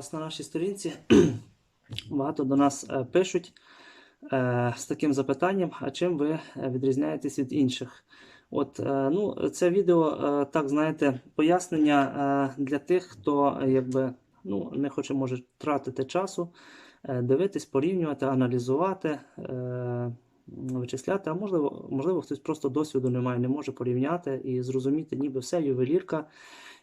вас на нашій сторінці багато до нас е, пишуть е, з таким запитанням, а чим ви е, відрізняєтесь від інших? От, ну, це відео, так знаєте, пояснення для тих, хто якби, ну, не хоче може тратити часу, дивитись, порівнювати, аналізувати, вичисляти. А можливо, можливо, хтось просто досвіду не має, не може порівняти і зрозуміти, ніби все ювелірка.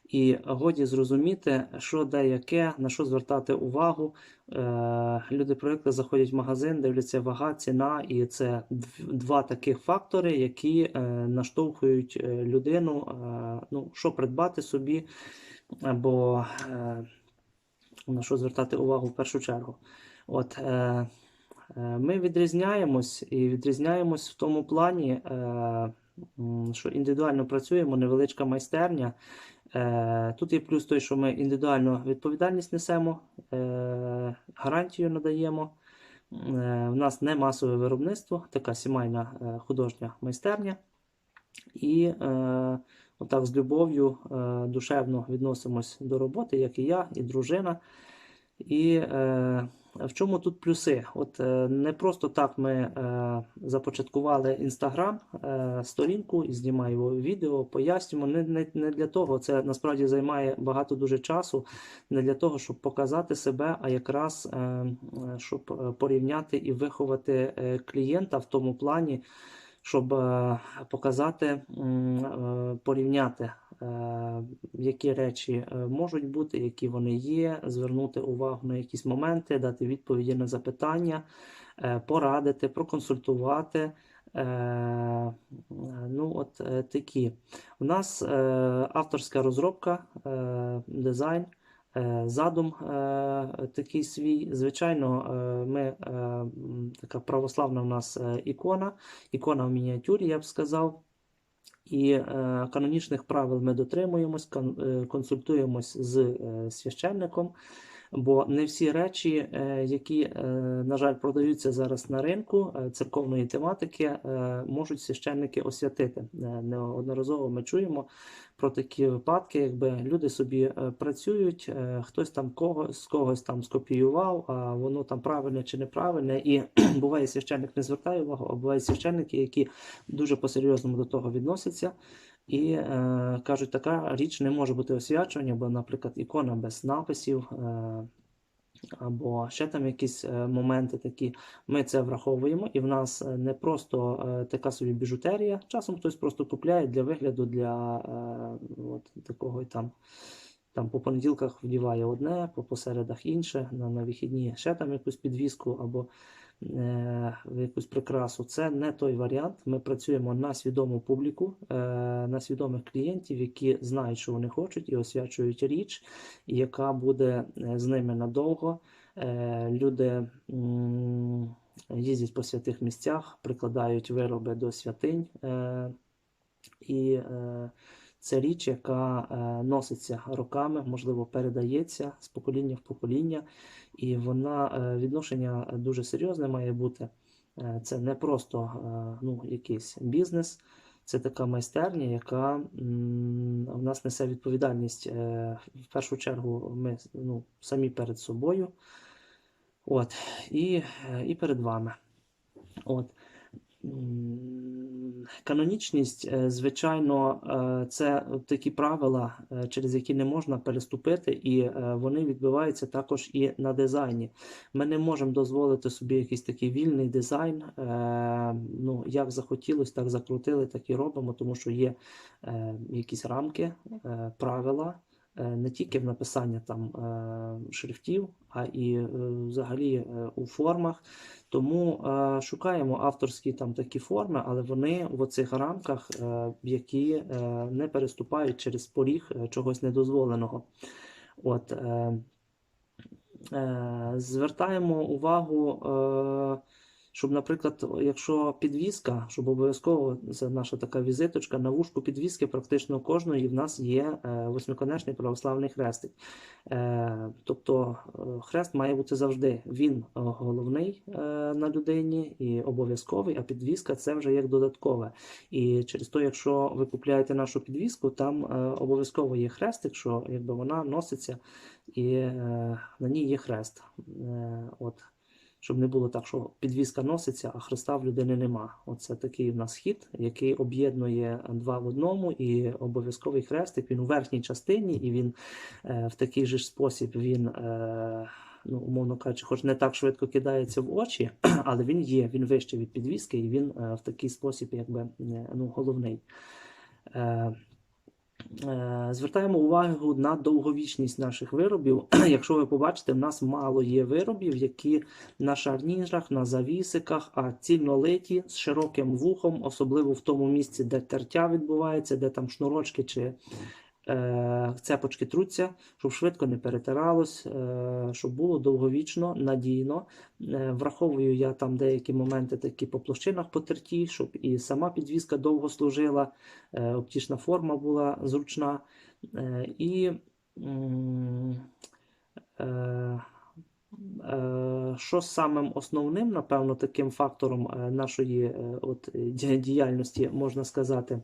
І годі зрозуміти, що де яке, на що звертати увагу. Е, люди проекти заходять в магазин, дивляться вага, ціна, і це два таких фактори, які е, наштовхують е, людину, ну, що придбати собі, або на що звертати увагу в першу чергу. От, ми відрізняємось і відрізняємось в тому плані, що індивідуально працюємо, невеличка майстерня. Е, Тут є плюс той, що ми індивідуально відповідальність несемо, е, гарантію надаємо. Е, У нас не масове виробництво, така сімейна е, художня майстерня. І е, отак з любов'ю е, душевно відносимось до роботи, як і я, і дружина. І е, в чому тут плюси? От е, не просто так ми е, започаткували інстаграм е, сторінку і знімаємо відео, пояснюємо. Не, не, не для того, це насправді займає багато дуже часу, не для того, щоб показати себе, а якраз щоб порівняти і виховати клієнта в тому плані, щоб показати, порівняти, які речі е, можуть бути, які вони є, звернути увагу на якісь моменти, дати відповіді на запитання, е, порадити, проконсультувати. Е, Ну, от е, такі. У нас е, авторська розробка, е, дизайн, е, задум е, такий свій. Звичайно, е, ми, е, така православна у нас е, ікона, ікона в мініатюрі, я б сказав. І е, канонічних правил ми дотримуємось, е, консультуємось з е, священником, бо не всі речі, е, які, е, на жаль, продаються зараз на ринку е, церковної тематики, можуть священники освятити. Неодноразово ми чуємо про такі випадки, якби люди собі працюють, хтось там кого, з когось там скопіював, а воно там правильне чи неправильне. І буває священник не звертає увагу, а бувають священники, які дуже по-серйозному до того відносяться. І е, кажуть, така річ не може бути освячування, бо, наприклад, ікона без написів, е, або ще там якісь е, моменти такі. Ми це враховуємо, і в нас е, не просто е, така собі біжутерія. Часом хтось просто купляє для вигляду, для от, такого і там. Там по понеділках вдіває одне, по посередах інше, на, на вихідні ще там якусь підвіску або е, якусь прикрасу. Це не той варіант. Ми працюємо на свідому публіку, е, на свідомих клієнтів, які знають, що вони хочуть, і освячують річ, яка буде е, з ними надовго. Люди їздять по святих місцях, прикладають вироби до святинь. І це річ, яка е, носиться роками, можливо, передається з покоління в покоління, і вона е, відношення дуже серйозне має бути. Е, Це не просто ну, якийсь бізнес, це така майстерня, яка в нас несе відповідальність. В першу чергу ми ну, самі перед собою, от, і, і перед вами. От. Канонічність, е, звичайно, е, це такі правила, е, через які не можна переступити, і вони відбиваються також і на дизайні. Ми не можемо дозволити собі якийсь такий вільний дизайн. Ну, як захотілось, так закрутили, так і робимо, тому що є якісь рамки, правила. Е, Не тільки в написанні там е, шрифтів, а і е, взагалі у формах. Тому шукаємо авторські там такі форми, але вони в оцих рамках, які не переступають через поріг чогось недозволеного. От, звертаємо увагу, щоб, наприклад, якщо підвіска, щоб обов'язково це наша така візиточка, на вушку підвіски практично кожної в нас є е, восьмиконечний православний хрестик. Е, Тобто е, хрест має бути завжди. Він головний на людині і обов'язковий, а підвіска це вже як додаткове. І через то, якщо ви купляєте нашу підвіску, там обов'язково є хрестик, що якби вона носиться і на ній є хрест. От. Щоб не було так, що підвіска носиться, а хреста в людини нема. Оце такий в нас хід, який об'єднує два в одному, і обов'язковий хрестик. Він у верхній частині, і він е, в такий же спосіб він, е, ну, умовно кажучи, хоч не так швидко кидається в очі, але він є, він вище від підвіски, і він е, в такий спосіб, якби ну, головний. Е, Звертаємо увагу на довговічність наших виробів. Якщо ви побачите, в нас мало є виробів, які на шарнірах, на завісиках, а цільнолиті з широким вухом, особливо в тому місці, де тертя відбувається, де там шнурочки чи цепочки труться, щоб швидко не перетиралось, е, щоб було довговічно, надійно. Е, Враховую я там деякі моменти такі по площинах потерті, щоб і сама підвіска довго служила, е, форма була зручна. Е, І е, е, що самим основним, напевно, таким фактором е, нашої е, от, е, діяльності можна сказати, е,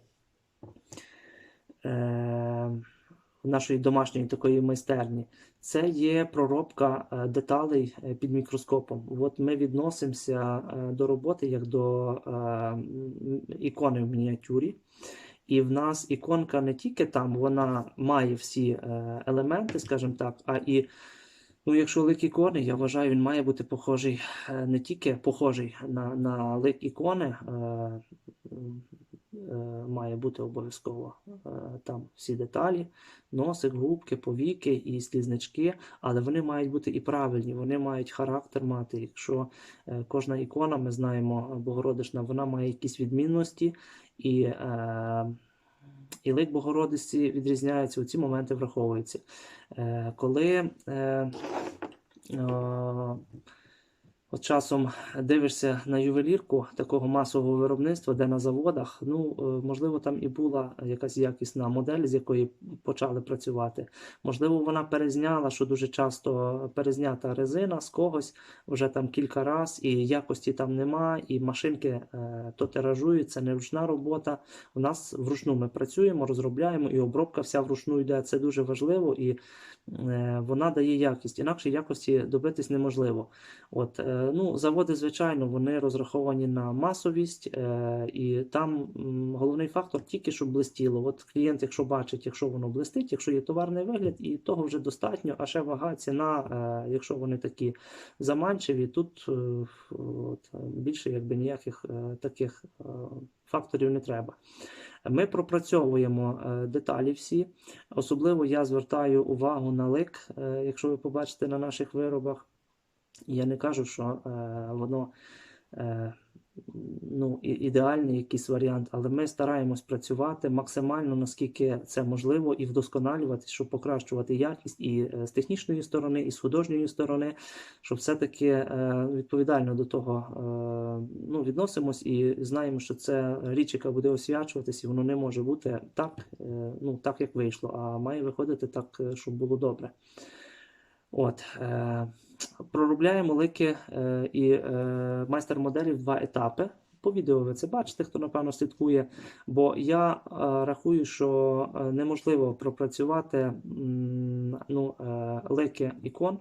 нашої домашньої такої майстерні, це є проробка е, деталей е, під мікроскопом. От ми відносимося е, до роботи як до е, ікони в мініатюрі. І в нас іконка не тільки там, вона має всі е, елементи, скажімо так, а і Ну, якщо лик ікони, я вважаю, він має бути похожий е, не тільки похожий на, на лик ікони, е, е, має бути обов'язково е, там всі деталі, носик, губки, повіки і слізнички, але вони мають бути і правильні, вони мають характер мати. Якщо е, кожна ікона, ми знаємо, Богородична, вона має якісь відмінності, і, е, і лик Богородиці відрізняється, у ці моменти враховуються. Е, коли е, от часом дивишся на ювелірку такого масового виробництва, де на заводах, ну, е, можливо, там і була якась якісна модель, з якої почали працювати. Можливо, вона перезняла, що дуже часто перезнята резина з когось вже там кілька раз, і якості там нема, і машинки е, то тиражують, це не ручна робота. У нас вручну ми працюємо, розробляємо, і обробка вся вручну йде. Це дуже важливо, і е, вона дає якість. Інакше якості добитись неможливо. От, ну, заводи, звичайно, вони розраховані на масовість, е, і там головний фактор тільки щоб блистіло. От клієнт, якщо бачить, якщо воно блистить, якщо є товарний вигляд, і того вже достатньо, а ще вага, ціна, е, якщо вони такі заманчиві, тут е, от, більше якби ніяких е, таких е, факторів не треба. Ми пропрацьовуємо е, деталі всі. Особливо я звертаю увагу на лик, е, якщо ви побачите на наших виробах. Я не кажу, що е, воно е, ну, ідеальний якийсь варіант, але ми стараємось працювати максимально, наскільки це можливо, і вдосконалювати, щоб покращувати якість і е, з технічної сторони, і з художньої сторони, щоб все-таки е, відповідально до того е, ну, відносимось і знаємо, що це річ, яка буде освячуватись, і воно не може бути так, е, ну, так як вийшло, а має виходити так, е, щоб було добре. От, е, проробляємо лики е, і е, майстер-моделі в два етапи. По відео ви це бачите, хто напевно слідкує. Бо я е, рахую, що неможливо пропрацювати ну, лики ікон,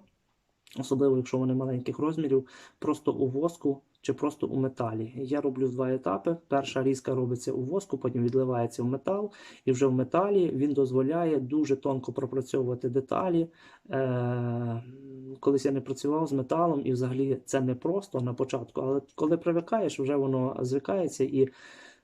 особливо якщо вони маленьких розмірів, просто у воску чи просто у металі. Я роблю два етапи. Перша різка робиться у воску, потім відливається в метал, і вже в металі він дозволяє дуже тонко пропрацьовувати деталі. Е, колись я не працював з металом, і взагалі це не просто на початку, але коли привикаєш, вже воно звикається і. е,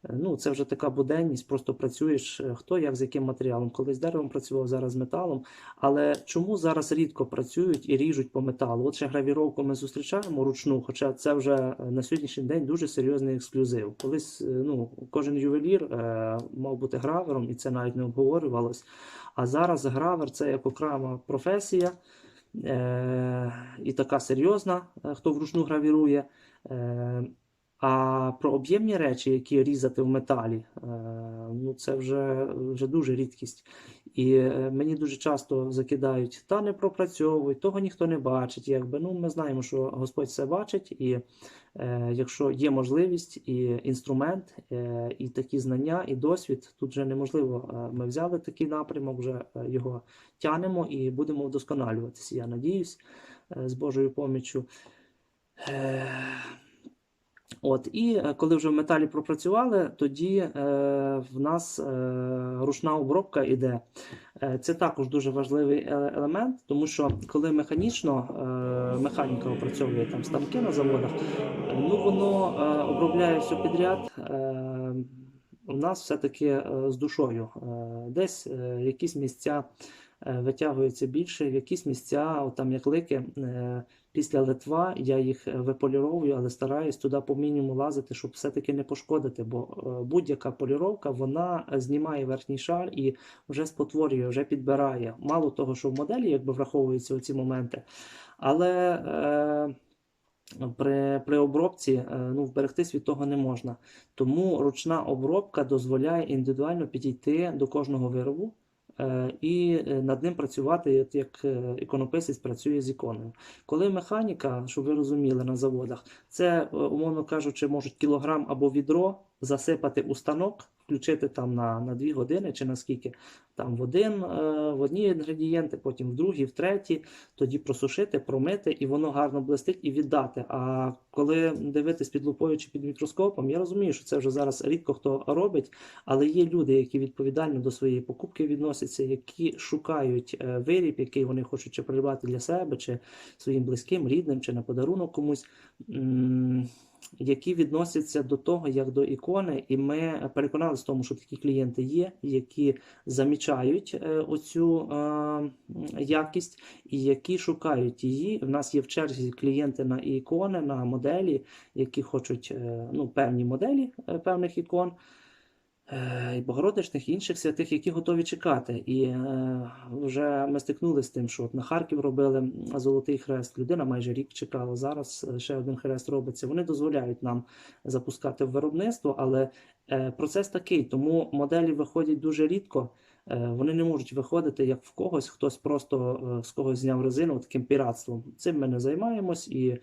Ну, це вже така буденність, просто працюєш е, хто як з яким матеріалом. Колись з деревом працював, зараз металом. Але чому зараз рідко працюють і ріжуть по металу? От ще гравіровку ми зустрічаємо ручну, хоча це вже е, на сьогоднішній день дуже серйозний ексклюзив. Колись ну, кожен ювелір е, мав бути гравером, і це навіть не обговорювалось. А зараз гравер це як окрема професія. Е, і така серйозна, е, хто вручну гравірує. Е, А про об'ємні речі, які різати в металі, ну це вже, вже дуже рідкість. І мені дуже часто закидають, та не пропрацьовують, того ніхто не бачить. Якби ну ми знаємо, що Господь все бачить, і якщо є можливість і інструмент, е, і такі знання, і досвід, тут вже неможливо. Е, Ми взяли такий напрямок, вже е, його тянемо і будемо вдосконалюватися. Я надіюсь, е, з Божою поміччю. От, і е, коли вже в металі пропрацювали, тоді е, в нас е, ручна обробка іде. Е, це також дуже важливий е- елемент, тому що коли механічно е, механіка опрацьовує там станки на заводах, ну воно е, обробляє все підряд. Е, у нас все-таки з душою. Десь якісь місця е, витягуються більше, в якісь місця, там як лики, е, після литва я їх е, виполіровую, але стараюсь туди по мінімуму лазити, щоб все-таки не пошкодити, бо будь-яка поліровка вона знімає верхній шар і вже спотворює, вже підбирає. Мало того, що в моделі якби враховуються оці моменти, але е, при, при обробці е, ну, вберегтись від того не можна. Тому ручна обробка дозволяє індивідуально підійти до кожного виробу і е, над ним працювати, от як е, іконописець працює з іконою. Коли механіка, щоб ви розуміли, на заводах, це, е, умовно кажучи, можуть кілограм або відро засипати у станок, включити там на, на 2 години чи наскільки, там в один, е, в одні інгредієнти, потім в другі, в треті, тоді просушити, промити, і воно гарно блистить і віддати. А коли дивитись під лупою чи під мікроскопом, я розумію, що це вже зараз рідко хто робить, але є люди, які відповідально до своєї покупки відносяться, які шукають е, виріб, який вони хочуть чи придбати для себе, чи своїм близьким, рідним, чи на подарунок комусь. Які відносяться до того як до ікони, і ми переконалися в тому, що такі клієнти є, які замічають е, оцю е, якість і які шукають її. В нас є в черзі клієнти на ікони, на моделі, які хочуть е, ну, певні моделі певних ікон. Е, І Богородичних, і інших святих, які готові чекати. І е, вже ми стикнулися з тим, що от на Харків робили Золотий Хрест. Людина майже рік чекала. Зараз е, ще один хрест робиться. Вони дозволяють нам запускати в виробництво, але е, процес такий, тому моделі виходять дуже рідко. Е, Вони не можуть виходити як в когось, хтось просто з когось зняв резину таким піратством. Цим ми не займаємось, і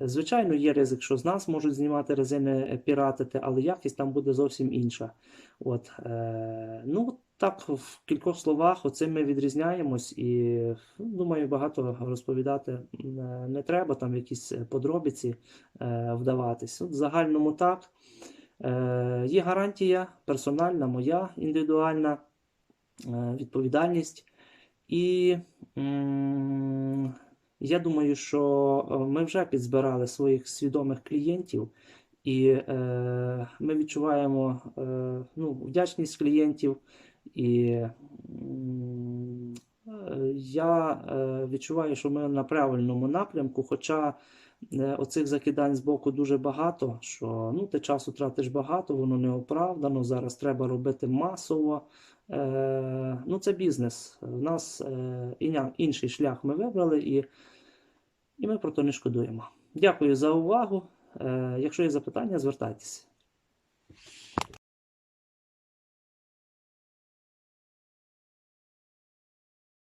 звичайно є ризик, що з нас можуть знімати резини, е, піратити, але якість там буде зовсім інша. От, е, ну, так, в кількох словах, оцим ми відрізняємось, і ну, думаю, багато розповідати е, не треба, там якісь е, подробиці е, вдаватись. От в загальному так. Е, є гарантія персональна, моя індивідуальна е, відповідальність. І м, я думаю, що е, ми вже підзбирали своїх свідомих клієнтів, і е, ми відчуваємо е, ну, вдячність клієнтів. І е, я е, відчуваю, що ми на правильному напрямку, хоча е, оцих закидань з боку дуже багато, що ну, ти часу тратиш багато, воно не оправдано, зараз треба робити масово. Е, ну, це бізнес. У нас е, інший шлях ми вибрали, і, і ми про то не шкодуємо. Дякую за увагу. Е, якщо є запитання, звертайтеся.